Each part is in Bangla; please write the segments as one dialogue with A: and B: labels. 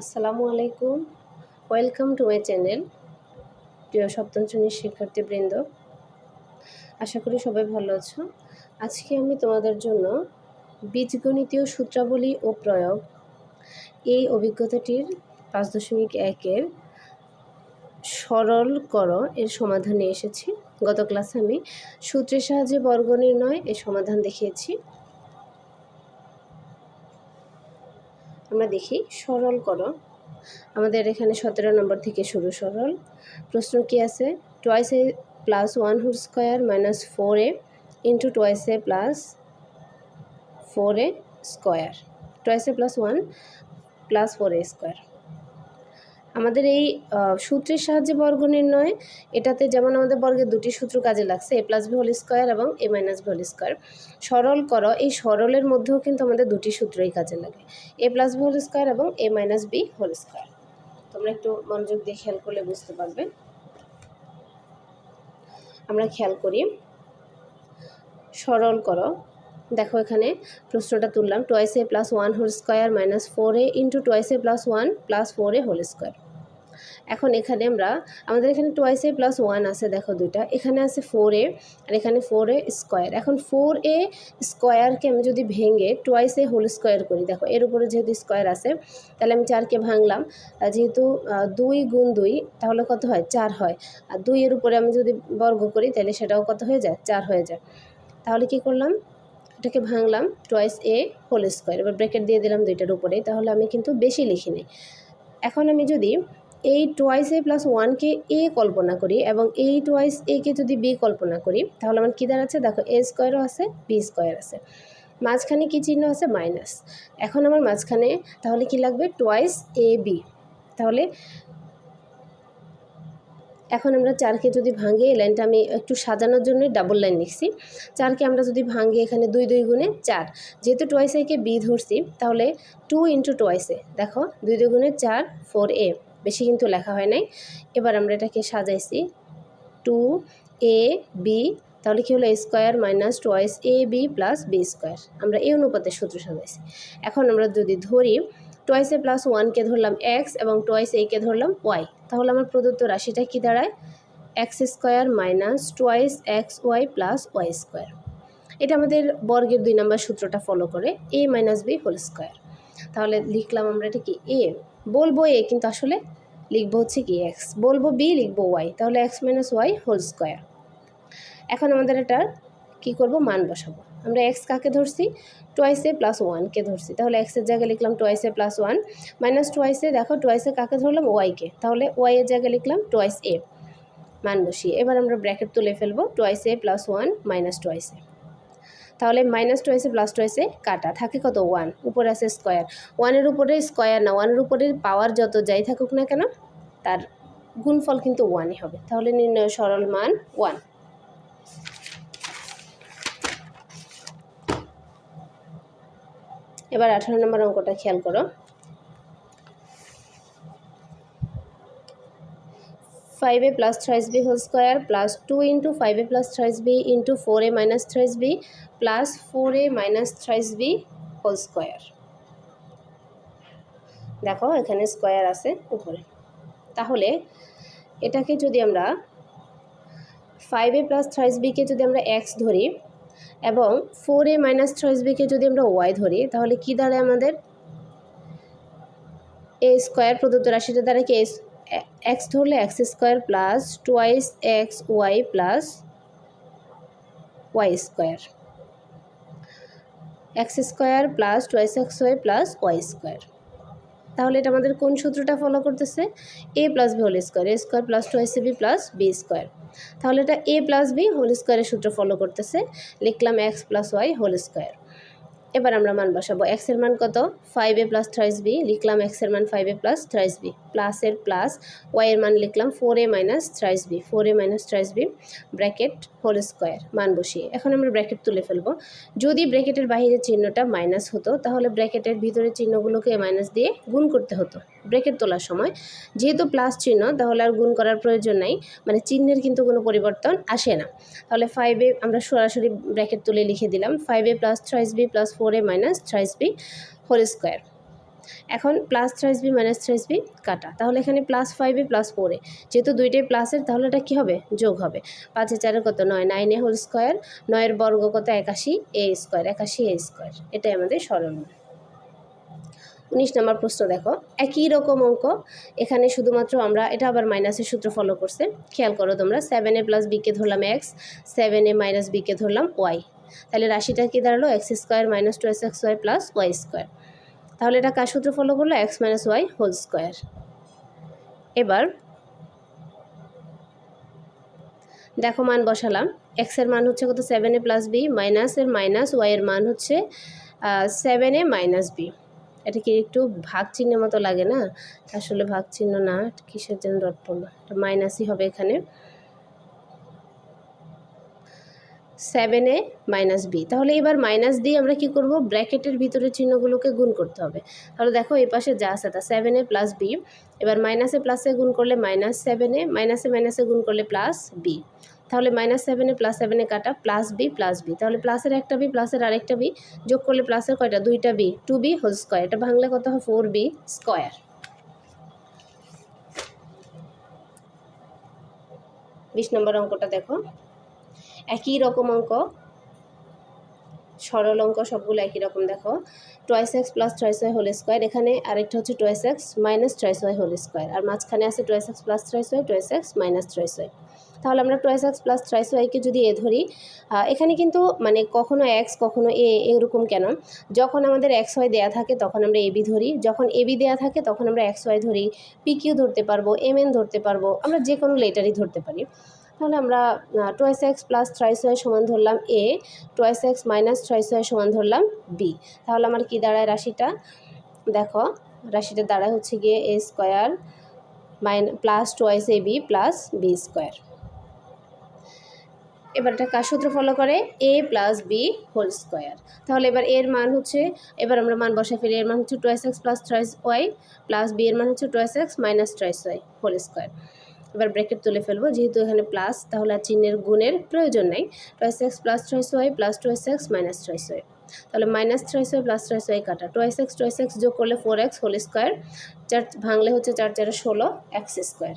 A: আসসালামু আলাইকুম। ওয়েলকাম টু মাই চ্যানেল প্রিয় সপ্তম শ্রেণির শিক্ষার্থীবৃন্দ। আশা করি সবাই ভালো আছো। আজকে আমি তোমাদের জন্য বীজগণিতীয় সূত্রাবলী ও প্রয়োগ এই অভিজ্ঞতাটির পাঁচ দশমিক একের সরল কর এর সমাধান নিয়ে এসেছি। গত ক্লাসে আমি সূত্রের সাহায্যে বর্গ নির্ণয় এর সমাধান দেখিয়েছি। আমরা দেখি, সরল করো। আমাদের এখানে সতেরো নম্বর থেকে শুরু সরল। প্রশ্ন কি আছে? Twice a plus one whole square minus four a into twice a plus four a square twice a plus one plus four a square আমাদের এই সূত্রের সাহায্যে বর্গ নির্ণয়, এটাতে যেমন আমাদের বর্গের দুটি সূত্র কাজে লাগছে a plus b whole square এবং a minus b whole square সরল করো, এই সরলের মধ্যেও কিন্তু আমাদের দুটি সূত্রই কাজে লাগে a plus b whole square এবং a minus b whole square তোমরা একটু মনোযোগ দিয়ে খেয়াল করলে বুঝতে পারবে। আমরা খেয়াল করি। সরল করো, দেখো এখানে প্রশ্নটা তুললাম twice a plus one whole square minus four a into twice a plus one plus four a whole square এখন এখানে আমরা, আমাদের এখানে টোয়াইস এ প্লাস ওয়ান আছে, দেখো দুইটা। এখানে আছে ফোর এ আর এখানে ফোর এ স্কোয়ার এখন ফোর এ স্কোয়ারকে আমি যদি ভেঙে টোয়াইস এ হোল স্কোয়ার করি, দেখো এর উপরে যেহেতু স্কোয়ার আছে, তাহলে আমি চারকে ভাঙলাম। যেহেতু দুই গুণ দুই, তাহলে কত হয়? চার হয়। আর দুই এর উপরে আমি যদি বর্গ করি, তাহলে সেটাও কত হয়ে যায়? চার হয়ে যায়। তাহলে কি করলাম? এটাকে ভাঙলাম টোয়াইস এ হোল স্কোয়ার এবার ব্রেকেট দিয়ে দিলাম দুইটার উপরে তাহলে আমি কিন্তু বেশি লিখিনি। এখন আমি যদি এই টোয়াইস এ প্লাস ওয়ানকে এ কল্পনা করি এবং এই টোয়াইস একে যদি বি কল্পনা করি, তাহলে আমার কী দাঁড়াচ্ছে? দেখো এ স্কোয়ারও আছে বি স্কোয়ার আছে। মাঝখানে কী চিহ্ন আছে? মাইনাস এখন আমার মাঝখানে, তাহলে কি লাগবে? টোয়াইস এ বি তাহলে এখন আমরা চারকে যদি ভাঙে, এই লাইনটা আমি একটু সাজানোর জন্য ডাবল লাইন লিখছি। চারকে আমরা যদি ভাঙি, এখানে দুই দুই গুণে চার। যেহেতু টোয়াইস একে বি ধরছি, তাহলে টু ইন্টু টোয়াইসে দেখো, দুই দুই গুণে চার ফোর এ বেশি কিন্তু লেখা হয় নাই। এবার আমরা এটাকে সাজাইছি। টু এ বি তাহলে কী হলো? Square minus twice a b plus b square আমরা এই অনুপাতে সূত্র সাজাইছি। এখন আমরা যদি ধরি টোয়াইস এ প্লাস ওয়ানকে ধরলাম এক্স এবং টোয়াইস একে ধরলাম ওয়াই তাহলে আমার প্রদত্ত রাশিটা কী দাঁড়ায়? X square minus twice x y plus y square এটা আমাদের বর্গের দুই নম্বর সূত্রটা ফলো করে। A minus b whole square তাহলে লিখলাম আমরা এটা কি? এ বলব এ, কিন্তু আসলে লিখব হচ্ছে কি এক্স। বলব বি, লিখব ওয়াই। তাহলে x minus y whole square. এখন আমাদের এটার কি করব? মান বসাবো। আমরা এক্স কাকে ধরছি? টোয়াইসে প্লাস ওয়ানকে ধরছি। তাহলে এক্সের জায়গায় লিখলাম twice a plus one minus twice a দেখো টোয়াইসে কাকে ধরলাম? ওয়াইকে তাহলে ওয়াইয়ের জায়গায় লিখলাম টোয়াইস এ। মান বসিয়ে। এবার আমরা ব্র্যাকেট তুলে ফেলব। Twice a plus one minus twice a তাহলে মাইনাস টোয়াইসে প্লাস টোয়াইসে কাটা। থাকে কত? ওয়ান উপরে আছে স্কোয়ার ওয়ানের উপরে স্কোয়ার না ওয়ানের উপরে পাওয়ার যত যাই থাকুক না কেন, তার গুণফল কিন্তু ওয়ানই হবে। তাহলে নির্ণয় সরল মান ওয়ান এবার আঠারো নম্বর অঙ্কটা খেয়াল করো। Five A plus thrice B whole square plus two into five A plus thrice B into four A minus thrice B plus four A minus thrice B whole square দেখো, এখানে স্কোয়ার আছে উপরে। তাহলে, এটাকে যদি আমরা ফাইভ এ প্লাস থ্রাইস বিকে যদি আমরা এক্স ধরি এবং ফোর এ মাইনাস থ্রাইস বিকে যদি আমরা ওয়াই ধরি, তাহলে কি দাঁড়ায় আমাদের? এ স্কোয়ার প্রদত্ত রাশিটা দ্বারা কি এক্স ধরলে x square plus twice x y plus y square x square plus twice x y plus y square তাহলে এটা আমাদের কোন সূত্রটা ফলো করতেছে? A plus b whole square a square plus two b plus b square তাহলে এটা এ প্লাস বি হোল স্কোয়ারের সূত্র ফলো করতেছে। লিখলাম x plus y whole square এবার আমরা মান বসাবো। এক্সের মান কত? Five a plus thrice b লিখলাম এক্সের মান five a plus thrice b প্লাসের প্লাস ওয়াইয়ের মান লিখলাম four a minus thrice b four a minus thrice b bracket whole square মান বসিয়ে। এখন আমরা ব্র্যাকেট তুলে ফেলব। যদি ব্র্যাকেটের বাহিরের চিহ্নটা মাইনাস হতো, তাহলে ব্র্যাকেটের ভিতরের চিহ্নগুলোকে মাইনাস দিয়ে গুণ করতে হতো ব্র্যাকেট তোলার সময়। যেহেতু প্লাস চিহ্ন, তাহলে আর গুণ করার প্রয়োজন নাই মানে চিহ্নের কিন্তু কোনো পরিবর্তন আসে না। তাহলে ফাইভে আমরা সরাসরি ব্র্যাকেট তুলে লিখে দিলাম। Five a plus thrice b plus four a minus thrice b whole square এখন plus thrice b minus thrice b কাটা। তাহলে এখানে প্লাস ফাইভে প্লাস ফোরে যেহেতু দুইটাই প্লাসের তাহলে এটা কী হবে? যোগ হবে। পাঁচে চারের কত? নয়। নাইন এ হোল স্কোয়ার নয়ের বর্গ কত? একাশি এ স্কোয়ার একাশি এ স্কোয়ার এটাই আমাদের সরল। উনিশ নম্বর প্রশ্ন দেখো। একই রকম অঙ্ক। এখানে শুধুমাত্র আমরা, এটা আবার মাইনাসের সূত্র ফলো করছে। খেয়াল করো তোমরা। সেভেন এ প্লাস বিকে ধরলাম এক্স সেভেন এ মাইনাস বিকে ধরলাম ওয়াই তাহলে রাশিটা কি দাঁড়াল? X square minus twice x y plus y square তাহলে এটা কার সূত্র ফলো করল? X minus y whole square এবার দেখো মান বসালাম। এক্সের মান হচ্ছে কত? সেভেন এ প্লাস বি মাইনাসের মাইনাস ওয়াইয়ের মান হচ্ছে সেভেন এ মাইনাস বি এটা কি একটু ভাগ চিহ্নের মতো লাগে না? আসলে ভাগ চিহ্ন না, কিসের জন্য ডট পড়ল এটা মাইনাসই হবে এখানে। সেভেন এ মাইনাস বি তাহলে এবার মাইনাস দিয়ে আমরা কি করব? ব্র্যাকেটের ভিতরে চিহ্নগুলোকে গুণ করতে হবে। তাহলে দেখো এই পাশে যা আছে তা সেভেন এ প্লাস বি এবার মাইনাসে প্লাসে গুণ করলে মাইনাস সেভেনে মাইনাসে মাইনাসে গুণ করলে প্লাস বি তাহলে মাইনাস সেভেনে প্লাস সেভেনে কাটা প্লাস বি প্লাস বি তাহলে প্লাসের একটা বি প্লাসের আরেকটা বি যোগ করলে প্লাসের কয়টা? দুইটা b two b whole square এটা ভাঙলে কত হয়? ফোর বি স্কোয়ার বিশ নম্বর অঙ্কটা দেখো। একই রকম অঙ্ক। সরল অঙ্ক সবগুলো একই রকম, দেখো। Twice x plus twice y whole square এখানে আরেকটা হচ্ছে twice x minus twice y whole square আর মাঝখানে আছে twice x plus twice y twice x minus twice y তাহলে আমরা টয়েস এক্স প্লাস ট্রাইস ওয়াইকে যদি এ ধরি এখানে কিন্তু মানে কখনো এক্স কখনো এ এরকম কেন? যখন আমাদের এক্স ওয়াই দেওয়া থাকে, তখন আমরা এবি ধরি। যখন এবি দেওয়া থাকে, তখন আমরা এক্স ওয়াই ধরি। পি কিউ ধরতে পারব এম এন ধরতে পারব, আমরা যে কোনো লেটারই ধরতে পারি। তাহলে আমরা twice x plus thrice y সমান ধরলাম a twice x minus thrice y সমান ধরলাম বি তাহলে আমার কি দাঁড়ায় রাশিটা? দেখো রাশিটা দাঁড়ায় হচ্ছে গিয়ে a square minus plus twice a b plus b square এবার এটা কার সূত্র ফলো করে? A plus b whole square তাহলে এবার এর মান হচ্ছে, এবার আমরা মান বসে ফেলি, এর মান হচ্ছে twice x plus thrice y plus b এর মান হচ্ছে twice x minus thrice y whole square এবার ব্র্যাকেট তুলে ফেলব। যেহেতু এখানে প্লাস তাহলে আর চিহ্নের গুণের প্রয়োজন নেই। Twice x plus thrice y plus twice x minus thrice y তাহলে minus thrice y plus thrice y কাটা। টোয়েস এক্স টোয়েস এক্স যোগ করলে ফোর এক্স হোল স্কোয়ার চার, ভাঙলে হচ্ছে চার, চারে ষোলো এক্স স্কোয়ার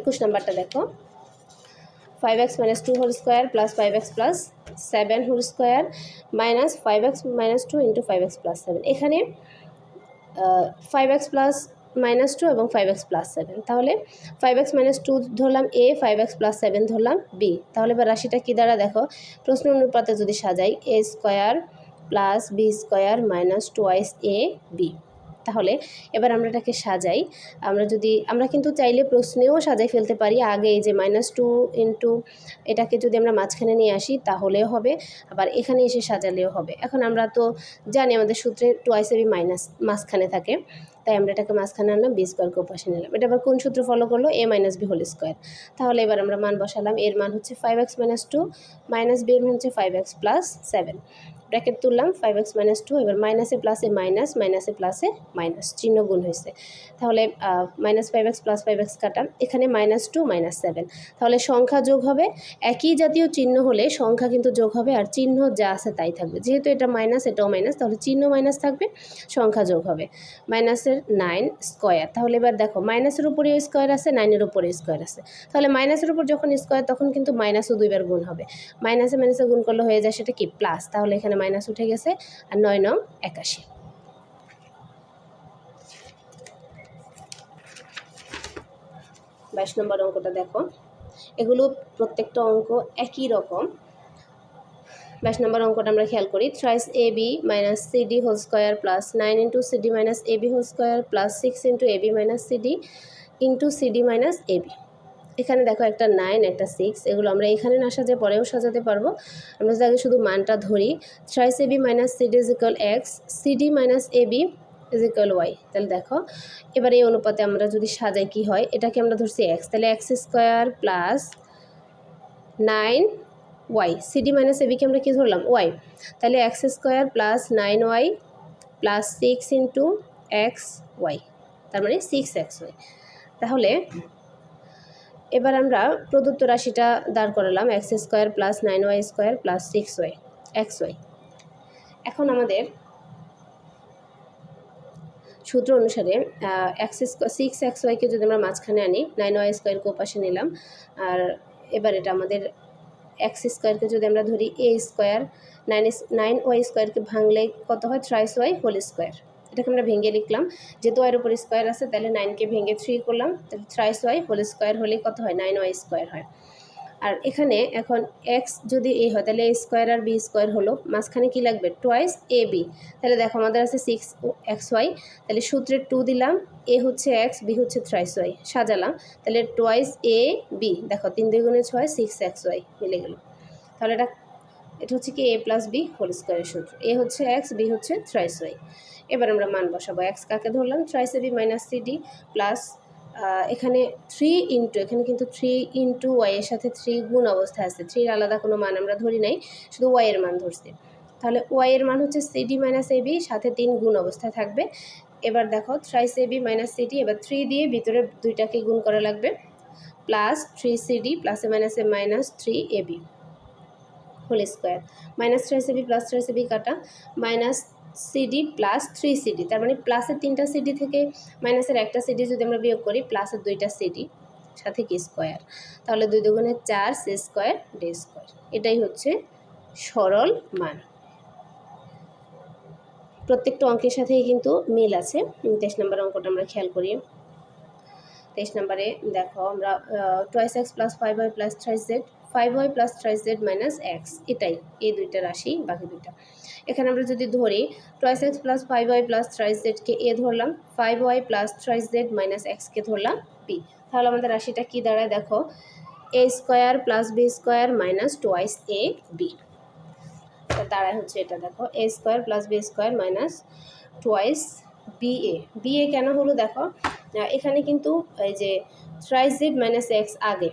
A: একুশ নাম্বারটা দেখো। Five x minus two whole square plus five x plus seven whole square minus five x minus two into five x plus seven এখানে five x plus minus two এবং ফাইভ এক্স প্লাস সেভেন তাহলে ফাইভ এক্স মাইনাস টু ধরলাম a five x plus seven ধরলাম বি তাহলে এবার রাশিটা কী দ্বারা দেখো? প্রশ্ন অনুপাতে যদি সাজাই a square plus b square minus twice a b তাহলে এবার আমরা এটাকে সাজাই। আমরা যদি, আমরা কিন্তু চাইলে প্রশ্নেও সাজাই ফেলতে পারি। আগে যে মাইনাস টু ইন্টু এটাকে যদি আমরা মাঝখানে নিয়ে আসি, তাহলেও হবে। আবার এখানে এসে সাজালেও হবে। এখন আমরা তো জানি আমাদের সূত্রে টোয়াইস এবি মাইনাস মাঝখানে থাকে। তাই আমরা এটাকে মাঝখানে আনলাম বি স্কোয়ারকে উপাসে নিলাম। এটা আবার কোন সূত্র ফলো করল? A minus b whole square তাহলে এবার আমরা মান বসালাম, এর মান হচ্ছে five x minus two minus b এর মান হচ্ছে five x plus seven bracket তুললাম ফাইভ এক্স মাইনাস টু এবার মাইনাসে প্লাসে মাইনাস মাইনাসে প্লাসে মাইনাস চিহ্ন গুণ হয়েছে। তাহলে minus five x plus five x কাটা এখানে মাইনাস টু মাইনাস সেভেন তাহলে সংখ্যা যোগ হবে, একই জাতীয় চিহ্ন হলে সংখ্যা কিন্তু যোগ হবে, আর চিহ্ন যা আছে তাই থাকবে। যেহেতু এটা মাইনাস এটাও মাইনাস তাহলে চিহ্ন মাইনাস থাকবে, সংখ্যা যোগ হবে। মাইনাসের নাইন স্কোয়ার তাহলে এবার দেখো মাইনাসের উপরে স্কোয়ার আছে নাইনের উপরে স্কোয়ার আছে। তাহলে মাইনাসের উপর যখন স্কোয়ার তখন কিন্তু মাইনাসও দুইবার গুণ হবে। মাইনাসে মাইনাসে গুণ করলে হয়ে যায় সেটা কি? প্লাস তাহলে এখানে মাইনাস উঠে গেছে আর নয় নং একাশি। বাইশ নম্বর অঙ্কটা দেখো। এগুলো প্রত্যেকটা অঙ্ক একই রকম। বাইশ নম্বর অঙ্কটা আমরা খেয়াল করি thrice a b minus c d whole square plus nine into c d minus a b whole square plus six into a b minus c d into c d minus b এখানে দেখো একটা নাইন একটা সিক্স এগুলো আমরা এখানে না সাজে পরেও সাজাতে পারব। আমরা যদি আগে শুধু মানটা ধরি thrice a b minus c d is equal x c d minus a b is equal y তাহলে দেখো, এবার এই অনুপাতে আমরা যদি সাজাই, কি হয়? এটাকে আমরা ধরছি এক্স তাহলে x square plus nine y c d minus এবিকে আমরা কী ধরলাম? ওয়াই তাহলে x square plus nine y plus six into x y তার মানে সিক্স এক্স ওয়াই তাহলে এবার আমরা প্রদত্ত রাশিটা দাঁড় করালাম x square plus nine y square plus six y x y এখন আমাদের সূত্র অনুসারে এক্স সিক্স এক্স ওয়াইকে যদি আমরা মাঝখানে আনি নাইন ওয়াই স্কোয়ারকে ওপাশে নিলাম, আর এবার এটা আমাদের এক্স স্কোয়ারকে যদি আমরা ধরি a square nine nine y স্কোয়ারকে ভাঙলে কত হয়? থ্রাইস ওয়াই হোল স্কোয়ার এটাকে আমরা ভেঙে লিখলাম। যেহেতু ওয়াইয়ের উপর স্কোয়ার আছে, তাহলে নাইনকে ভেঙে থ্রি করলাম। তাহলে থ্রাইস ওয়াই হোল স্কোয়ার হলে কত হয়? নাইন ওয়াই স্কোয়ার হয়। আর এখানে এখন এক্স যদি এ হয়, তাহলে এ স্কোয়ার আর বি স্কোয়ার হলো। মাঝখানে কি লাগবে? টোয়াইস এ বি তাহলে দেখো আমাদের আছে সিক্স এক্স ওয়াই তাহলে সূত্রে টু দিলাম। এ হচ্ছে এক্স বি হচ্ছে থ্রাইস ওয়াই সাজালাম। তাহলে টোয়াইস এ বি দেখো, তিন দুই গুণে ছয় সিক্স এক্স ওয়াই মিলে গেল। তাহলে এটা এটা হচ্ছে কি এ প্লাস বি হোল স্কোয়ারের সূত্র। এ হচ্ছে এক্স বি হচ্ছে থ্রাইস ওয়াই এবার আমরা মান বসাবো। এক্স কাকে ধরলাম? Thrice a b minus c d plus এখানে থ্রি ইন্টু এখানে কিন্তু থ্রি ইন্টু ওয়াইয়ের সাথে থ্রি গুণ অবস্থায় আছে। থ্রির আলাদা কোনো মান আমরা ধরি নাই, শুধু ওয়াইয়ের মান ধরছি। তাহলে ওয়াইয়ের মান হচ্ছে সিডি মাইনাস এবি সাথে তিন গুণ অবস্থায় থাকবে। এবার দেখো thrice a b minus c d এবার থ্রি দিয়ে ভিতরে দুইটাকে গুণ করা লাগবে। প্লাস থ্রি সিডি প্লাসে মাইনাসে minus three a b whole square minus thrice a b plus thrice a b কাটা। Minus c d plus three c d তার মানে প্লাসের তিনটা সিডি থেকে মাইনাসের একটা সিডি যদি আমরা বিয়োগ করি প্লাসের দুইটা সিডি সাথে কি স্কোয়ার তাহলে দুই দুগুণে চার সি স্কোয়ার ডি স্কোয়ার এটাই হচ্ছে সরল মান। প্রত্যেকটা অঙ্কের সাথেই কিন্তু মিল আছে। তেইশ নম্বর অঙ্কটা আমরা খেয়াল করি। তেইশ নম্বরে দেখো আমরা twice x plus five y plus thrice z five y plus thrice z minus x এটাই। এই দুইটা রাশি, বাকি দুইটা। এখানে আমরা যদি ধরি twice x plus five y plus thrice জেডকে a ধরলাম five y plus thrice z minus এক্সকে ধরলাম পি তাহলে আমাদের রাশিটা কী দাঁড়ায়? দেখো a square plus b square minus twice a b দাঁড়ায় হচ্ছে এটা, দেখো a square plus b square minus twice b a b a কেন হলো? দেখো এখানে কিন্তু এই যে থ্রাইস জেড মাইনাস এক্স আগে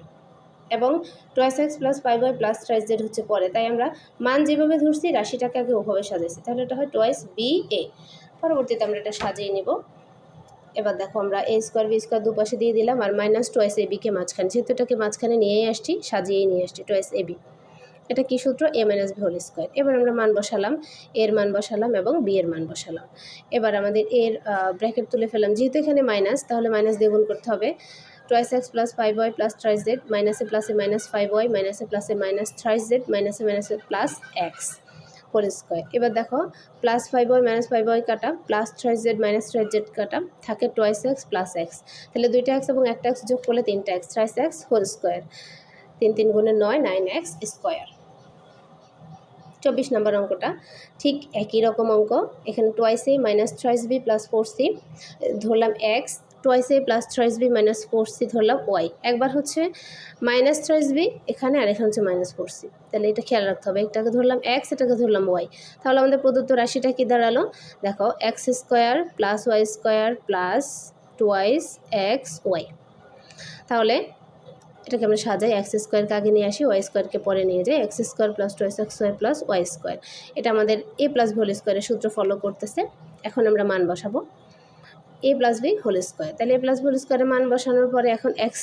A: এবং twice x plus five y plus thrice z হচ্ছে পরে। তাই আমরা মান যেভাবে ধরছি, রাশিটাকে আগে ওভাবে সাজাইছি। তাহলে এটা হয় টোয়াইস বি এ পরবর্তীতে আমরা এটা সাজিয়ে নিব। এবার দেখো আমরা এ স্কোয়ার বি স্কোয়ার দুপাশে দিয়ে দিলাম আর মাইনাস টোয়াইস এ বিকে মাঝখানে। যেহেতু এটাকে মাঝখানে নিয়েই আসছি, সাজিয়েই নিয়ে আসছি টোয়াইস এ বি এটা কি সূত্র? A minus b whole square এবার আমরা মান বসালাম এর মান বসালাম এবং বি এর মান বসালাম। এবার আমাদের এর ব্র্যাকেট তুলে ফেলাম যেহেতু এখানে মাইনাস তাহলে মাইনাস দিয়ে গুণ করতে হবে। Twice x plus five y plus thrice z মাইনাসে প্লাসে মাইনাস ফাইভ ওয়াই মাইনাসে প্লাসে মাইনাস থ্রাইস জেড মাইনাসে মাইনাসে প্লাস এক্স হোল স্কোয়ার এবার দেখো plus five y minus five y কাটা plus thrice z minus thrice z কাটা, থাকে টয়েস এক্স প্লাস এক্স তাহলে দুইটা এক্স এবং একটা এক্স যোগ করলে তিনটা x thrice x whole square তিন তিন গুণে নয় নাইন এক্স স্কোয়ার চব্বিশ নম্বর অঙ্কটা, ঠিক একই রকম অঙ্ক, এখানে twice a minus thrice b plus four c ধরলাম x twice a plus thrice b minus four c ধরলাম ওয়াই একবার হচ্ছে মাইনাস থ্রাইস বি এখানে আর এখানে হচ্ছে মাইনাস ফোর সি তাহলে এটা খেয়াল রাখতে হবে। একটাকে ধরলাম এক্স এটাকে ধরলাম ওয়াই তাহলে আমাদের প্রদত্ত রাশিটা কী দাঁড়াল? দেখো x square plus y square plus twice x y তাহলে এটাকে আমরা সাজাই এক্স স্কোয়ারকে আগে নিয়ে আসি ওয়াই স্কোয়ারকে পরে নিয়ে যাই। X square plus twice x square plus y square এটা আমাদের এ প্লাস ভোল স্কোয়ারের সূত্র ফলো করতেছে। এখন আমরা মান বসাবো। A plus b whole square তাহলে এ প্লাস হোল স্কোয়ারের মান বসানোর পরে এখন এক্স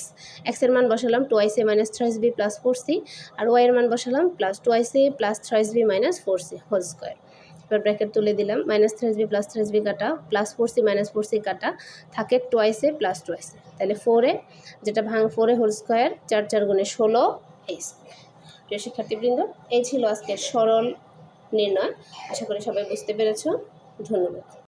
A: এক্সের মান বসালাম twice a minus thrice b plus four c আর ওয়াইয়ের মান বসালাম plus twice a plus thrice b minus four c whole square এবার ব্র্যাকেট তুলে দিলাম minus thrice b plus thrice b কাটা plus four c minus four c কাটা, থাকে টোয়াইসে প্লাস টোয়াইসে তাহলে ফোরে যেটা ভাঙ ফোরে হোল স্কোয়ার চার চার গুণে ষোলো এই প্রিয় শিক্ষার্থীবৃন্দ, এই ছিল আজকের সরল নির্ণয়। আশা করি সবাই বুঝতে পেরেছ। ধন্যবাদ।